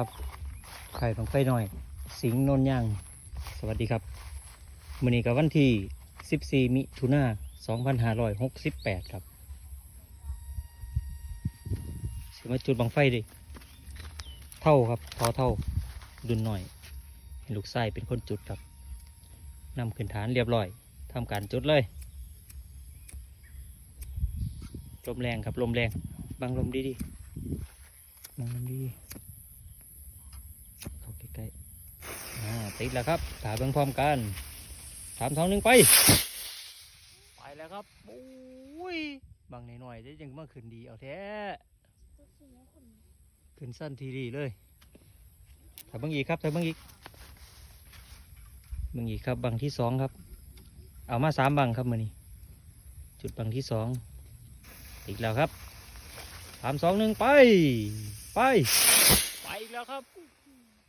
ครับไข่ของไฟหน่อย สิงห์นนย่าง สวัสดีครับมื้อนี้กับวันที่ 14 มิถุนา2568 ครับสิมาจุดบังไฟดิเท่าครับทอเท่าดุนหน่อยเห็นลูกไส้เป็นคนจุดครับนำขึ้นฐานเรียบร้อยทำการจุดเลยลมแรงครับลมแรงบังลมดีดีๆบังลมดีดีๆเข้าใกล้ๆอ่า ติดแล้วครับถาเบิ่งพร้อมกันสามสองหนึ่งไป ไปแล้วครับโอ้ยบังหน่อยๆได้ยังมาขึ้นดีเอาแท้ขึ้นสั้นทีดีเลยถ้าเบิ่งอีกครับถ้าเบิ่งอีกเบิ่งอีกครับบังที่สองครับ เอามาสามบังครับมือนี้จุดบังที่สองอีกแล้วครับสามสองหนึ่งไป ไป ไปอีกแล้วครับ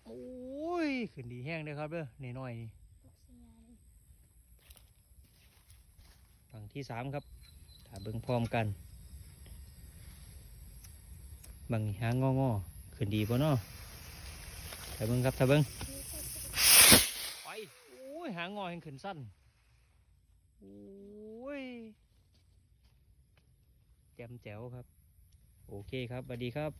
โอ้ยขึ้นดีแห้งเลยครับเด้อหน่อยๆนี่ฝั่งที่สามครับถ้าเบิ่งพร้อมกันบางนี่หางงองอๆขึ้นดีป่ะเนาะถ้าเบิ่งครับถ้าเบิ่งไปโอ้ยหางงอแห่งขึ้นสั้นโอ้ยแจมแจ๋วครับ โอเคครับสวัสดีครับ